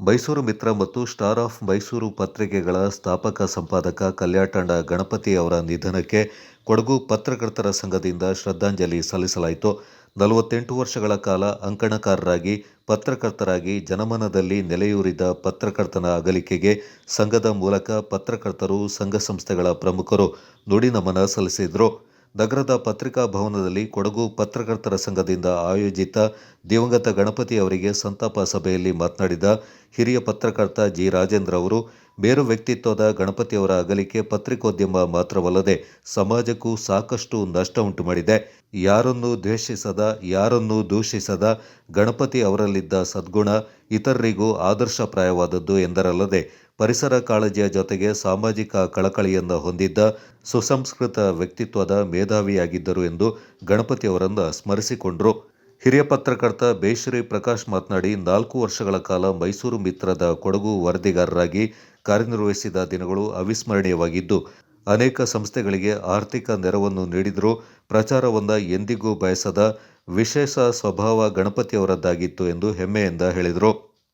ಮೈಸೂರು ಮಿತ್ರ ಮತ್ತು star of Mysuru ಪತ್ರಿಕೆಗಳ ಸ್ಥಾಪಕ ಸಂಪಾದಕ ಕಲ್ಯಾಟಂಡ ಗಣಪತಿ ಅವರ ನಿಧನಕ್ಕೆ ಕೊಡಗು ಪತ್ರಕರ್ತರ ಸಂಘದಿಂದ ಶ್ರದ್ಧಾಂಜಲಿ ಸಲ್ಲಿಸಲಾಯಿತು. ನಲವತ್ತೆಂಟು ವರ್ಷಗಳ ಕಾಲ ಅಂಕಣಕಾರರಾಗಿ, ಪತ್ರಕರ್ತರಾಗಿ ಜನಮನದಲ್ಲಿ ನೆಲೆಯೂರಿದ ಪತ್ರಕರ್ತನ ಅಗಲಿಕೆಗೆ ಸಂಘದ ಮೂಲಕ ಪತ್ರಕರ್ತರು, ಸಂಘ ಸಂಸ್ಥೆಗಳ ಪ್ರಮುಖರು ನುಡಿನಮನ ಸಲ್ಲಿಸಿದರು. ನಗರದ ಪತ್ರಿಕಾ ಭವನದಲ್ಲಿ ಕೊಡಗು ಪತ್ರಕರ್ತರ ಸಂಘದಿಂದ ಆಯೋಜಿತ ದಿವಂಗತ ಗಣಪತಿ ಅವರಿಗೆ ಸಂತಾಪ ಸಭೆಯಲ್ಲಿ ಮಾತನಾಡಿದ ಹಿರಿಯ ಪತ್ರಕರ್ತ ಜಿ ರಾಜೇಂದ್ರ ಅವರು, ಬೇರು ವ್ಯಕ್ತಿತ್ವದ ಗಣಪತಿಯವರ ಅಗಲಿಕೆ ಪತ್ರಿಕೋದ್ಯಮ ಮಾತ್ರವಲ್ಲದೆ ಸಮಾಜಕ್ಕೂ ಸಾಕಷ್ಟು ನಷ್ಟ ಉಂಟು ಮಾಡಿದೆ. ಯಾರನ್ನೂ ದ್ವೇಷಿಸದ, ಯಾರನ್ನೂ ದೂಷಿಸದ ಗಣಪತಿ ಅವರಲ್ಲಿದ್ದ ಸದ್ಗುಣ ಇತರರಿಗೂ ಆದರ್ಶಪ್ರಾಯವಾದದ್ದು ಎಂದರಲ್ಲದೆ ಪರಿಸರ ಕಾಳಜಿಯ ಜೊತೆಗೆ ಸಾಮಾಜಿಕ ಕಳಕಳಿಯನ್ನು ಹೊಂದಿದ್ದ ಸುಸಂಸ್ಕೃತ ವ್ಯಕ್ತಿತ್ವದ ಮೇಧಾವಿಯಾಗಿದ್ದರು ಎಂದು ಗಣಪತಿ ಅವರನ್ನು ಸ್ಮರಿಸಿಕೊಂಡರು. ಹಿರಿಯ ಪತ್ರಕರ್ತ ಬೇಶ್ರೀ ಪ್ರಕಾಶ್ ಮಾತನಾಡಿ, ನಾಲ್ಕು ವರ್ಷಗಳ ಕಾಲ ಮೈಸೂರು ಮಿತ್ರದ ಕೊಡಗು ವರದಿಗಾರರಾಗಿ ಕಾರ್ಯನಿರ್ವಹಿಸಿದ ದಿನಗಳು ಅವಿಸ್ಮರಣೀಯವಾಗಿದ್ದು ಅನೇಕ ಸಂಸ್ಥೆಗಳಿಗೆ ಆರ್ಥಿಕ ನೆರವನ್ನು ನೀಡಿದರೂ ಪ್ರಚಾರವನ್ನು ಎಂದಿಗೂ ಬಯಸದ ವಿಶೇಷ ಸ್ವಭಾವ ಗಣಪತಿಯವರದ್ದಾಗಿತ್ತು ಎಂದು ಹೆಮ್ಮೆಯಿಂದ ಹೇಳಿದರು.